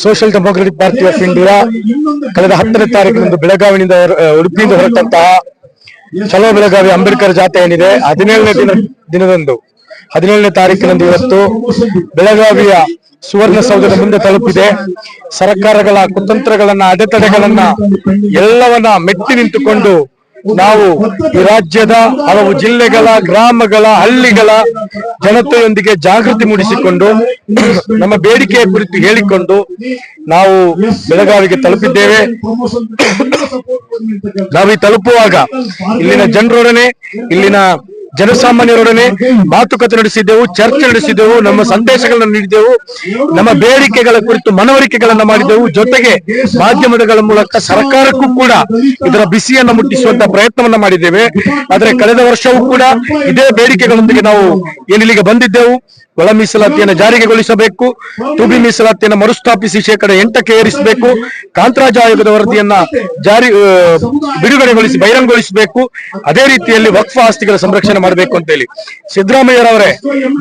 Social democratic party of India ಕಳೆದ ಹತ್ತನೇ ತಾರೀಕಿನಂದು ಬೆಳಗಾವಿನಿಂದ ಉಡುಪಿಯಿಂದ ಹೊರಟಂತಹ ಚಲೋ ಬೆಳಗಾವಿ ಅಂಬೇಡ್ಕರ್ ಜಾತ್ರೆ ಏನಿದೆ, ಹದಿನೇಳನೇ ದಿನ ದಿನದಂದು. ಹದಿನೇಳನೇ ತಾರೀಕಿನಂದು ಇವತ್ತು ಬೆಳಗಾವಿಯ ಸುವರ್ಣಸೌಧದ ಮುಂದೆ ತಲುಪಿದೆ. ಸರ್ಕಾರಗಳ ಕುತಂತ್ರಗಳನ್ನ, ಅಡೆತಡೆಗಳನ್ನ ಎಲ್ಲವನ್ನ ಮೆಟ್ಟಿ ನಿಂತುಕೊಂಡು ನಾವು ಈ ರಾಜ್ಯದ ಹಲವು ಜಿಲ್ಲೆಗಳ, ಗ್ರಾಮಗಳ, ಹಳ್ಳಿಗಳ ಜನತೆಯೊಂದಿಗೆ ಜಾಗೃತಿ ಮೂಡಿಸಿಕೊಂಡು, ನಮ್ಮ ಬೇಡಿಕೆಯ ಕುರಿತು ಹೇಳಿಕೊಂಡು ನಾವು ಬೆಳಗಾವಿಗೆ ತಲುಪಿದ್ದೇವೆ. ನಾವು ತಲುಪುವಾಗ ಇಲ್ಲಿನ ಜನರೊಡನೆ, ಇಲ್ಲಿನ ಜನಸಾಮಾನ್ಯರೊಡನೆ ಮಾತುಕತೆ ನಡೆಸಿದ್ದೆವು, ಚರ್ಚೆ ನಡೆಸಿದ್ದೆವು, ನಮ್ಮ ಸಂದೇಶಗಳನ್ನು ನೀಡಿದೆವು ನಮ್ಮ ಬೇಡಿಕೆಗಳ ಕುರಿತು ಮನವರಿಕೆಗಳನ್ನು ಮಾಡಿದೆವು ಜೊತೆಗೆ ಮಾಧ್ಯಮಗಳ ಮೂಲಕ ಸರ್ಕಾರಕ್ಕೂ ಕೂಡ ಇದರ ಬಿಸಿಯನ್ನು ಮುಟ್ಟಿಸುವಂತಹ ಪ್ರಯತ್ನವನ್ನ ಮಾಡಿದ್ದೇವೆ. ಆದರೆ ಕಳೆದ ವರ್ಷವೂ ಕೂಡ ಇದೇ ಬೇಡಿಕೆಗಳೊಂದಿಗೆ ನಾವು ಏನಿಲ್ಲಿಗೆ ಬಂದಿದ್ದೆವು. ಒಳ ಮೀಸಲಾತಿಯನ್ನು ಜಾರಿಗೆಗೊಳಿಸಬೇಕು ತುಬಿ ಮೀಸಲಾತಿಯನ್ನು ಮರುಸ್ಥಾಪಿಸಿ ಶೇಕಡ ಎಂಟಕ್ಕೆ ಏರಿಸಬೇಕು, ಕಾಂತರಾಜ ಆಯೋಗದ ವರದಿಯನ್ನ ಜಾರಿ ಬಿಡುಗಡೆಗೊಳಿಸಿ, ಬಹಿರಂಗಗೊಳಿಸಬೇಕು. ಅದೇ ರೀತಿಯಲ್ಲಿ ವಕ್ಫ ಆಸ್ತಿಗಳ ಸಂರಕ್ಷಣೆ ಮಾಡಬೇಕು ಅಂತ ಹೇಳಿ. ಸಿದ್ದರಾಮಯ್ಯರವರೇ,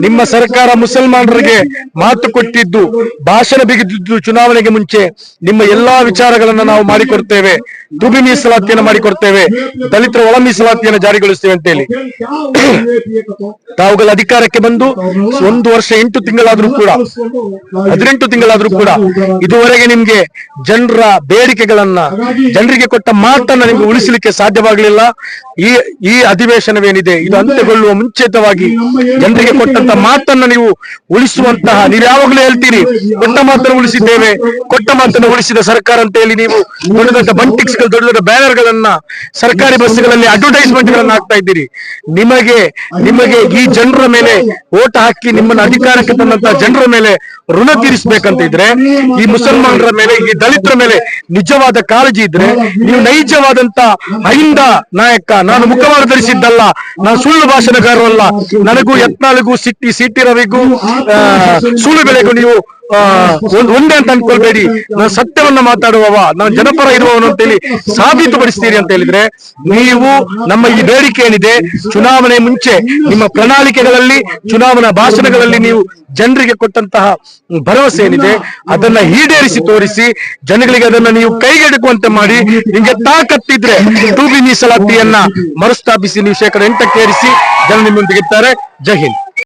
ನಿಮ್ಮ ಸರ್ಕಾರ ಮುಸಲ್ಮಾನರಿಗೆ ಮಾತು ಕೊಟ್ಟಿದ್ದು, ಭಾಷಣ ಬಿಗಿದಿದ್ದು ಚುನಾವಣೆಗೆ ಮುಂಚೆ ನಿಮ್ಮ ಎಲ್ಲಾ ವಿಚಾರಗಳನ್ನ ನಾವು ಮಾಡಿಕೊಡ್ತೇವೆ. ತುಬಿ ಮೀಸಲಾತಿಯನ್ನು ಮಾಡಿಕೊಡ್ತೇವೆ. ದಲಿತರ ಒಳ ಮೀಸಲಾತಿಯನ್ನು ಜಾರಿಗೊಳಿಸ್ತೇವೆ ಅಂತ ಹೇಳಿ. ತಾವುಗಳ ಅಧಿಕಾರಕ್ಕೆ ಬಂದು ಒಂದು ವರ್ಷ ಎಂಟು ತಿಂಗಳಾದ್ರೂ ಕೂಡ, ಹದಿನೆಂಟು ತಿಂಗಳಾದ್ರೂ ಕೂಡ ಇದುವರೆಗೆ ನಿಮ್ಗೆ ಜನರ ಬೇಡಿಕೆಗಳನ್ನ, ಜನರಿಗೆ ಕೊಟ್ಟ ಮಾತನ್ನ ನಿಮ್ಗೆ ಉಳಿಸಲಿಕ್ಕೆ ಸಾಧ್ಯವಾಗಲಿಲ್ಲ. ಈ ಈ ಅಧಿವೇಶನವೇನಿದೆ, ಇದು ಅಂತ್ಯಗೊಳ್ಳುವ ಮುಂಚಿತವಾಗಿ ಜನರಿಗೆ ಕೊಟ್ಟಂತ ಮಾತನ್ನ ನೀವು ಉಳಿಸುವಂತಹ, ನೀವು ಯಾವಾಗಲೂ ಹೇಳ್ತೀರಿ, ಕೊಟ್ಟ ಮಾತನ್ನು ಉಳಿಸಿದ್ದೇವೆ, ಕೊಟ್ಟ ಮಾತನ್ನು ಉಳಿಸಿದ ಸರ್ಕಾರ ಅಂತ ಹೇಳಿ ನೀವು ದೊಡ್ಡ ಬಂಟಿಕ್ಸ್ ಗಳು ದೊಡ್ಡ ದೊಡ್ಡ ಬ್ಯಾನರ್ ಗಳನ್ನ ಸರ್ಕಾರಿ ಬಸ್ಗಳಲ್ಲಿ ಅಡ್ವರ್ಟೈಸ್ಮೆಂಟ್ ಗಳನ್ನ ಹಾಕ್ತಾ ಇದ್ದೀರಿ. ನಿಮಗೆ ನಿಮಗೆ ಈ ಜನರ ಮೇಲೆ ಓಟ್ ಹಾಕಿ ನಿಮ್ಮನ್ನ ಅಧಿಕಾರಕ್ಕೆ ತಂದಂತ ಜನರ ಮೇಲೆ ಋಣ ತೀರಿಸಬೇಕಂತ ಇದ್ರೆ ಈ ಮುಸಲ್ಮಾನರ ಮೇಲೆ ಈ ದಲಿತರ ಮೇಲೆ ನಿಜವಾದ ಕಾಳಜಿ ಇದ್ರೆ ನೀವು ನೈಜವಾದಂತ ಅಹಿಂದ ನಾಯಕ ನಾನು ಮುಖವಾಡ ಧರಿಸಿದ್ದಲ್ಲ ನಾನು ಸುಳ್ಳು ಭಾಷಣಗಾರರಲ್ಲ ನನಗೂ ಯತ್ನಾಳಿಗೂ ಸಿಟ್ಟಿ ಸಿಟಿ ರವಿಗೂ ಬೆಳೆಗೂ ನೀವು ಒಂದ್- ಅಂತ ಅನ್ಕೊಳ್ಬೇಡಿ. ನಾನು ಸತ್ಯವನ್ನ ಮಾತಾಡುವವ, ನಾನು ಜನಪರ ಇರುವವನು ಅಂತೇಳಿ ಸಾಬೀತುಪಡಿಸ್ತೀರಿ ಅಂತ ಹೇಳಿದ್ರೆ, ನೀವು ನಮ್ಮ ಈ ಬೇಡಿಕೆ ಏನಿದೆ, ಚುನಾವಣೆ ಮುಂಚೆ ನಿಮ್ಮ ಪ್ರಣಾಳಿಕೆಗಳಲ್ಲಿ, ಚುನಾವಣಾ ಭಾಷಣಗಳಲ್ಲಿ ನೀವು ಜನರಿಗೆ ಕೊಟ್ಟಂತಹ ಭರವಸೆ ಏನಿದೆ, ಅದನ್ನ ಈಡೇರಿಸಿ ತೋರಿಸಿ, ಜನಗಳಿಗೆ ಅದನ್ನ ನೀವು ಕೈಗೆಡಕುವಂತೆ ಮಾಡಿ, ನಿಮ್ಗೆ ತಾಕತ್ತಿದ್ರೆ ಟೂ ಬಿ ಮೀಸಲಾತಿಯನ್ನ ಮರುಸ್ಥಾಪಿಸಿ ನೀವು ಶೇಕಡ ಎಂಟಕ್ಕೆ ಏರಿಸಿ ಜನ ನಿಮ್ಮೊಂದಿಗೆ ಇರ್ತಾರೆ. ಜೈ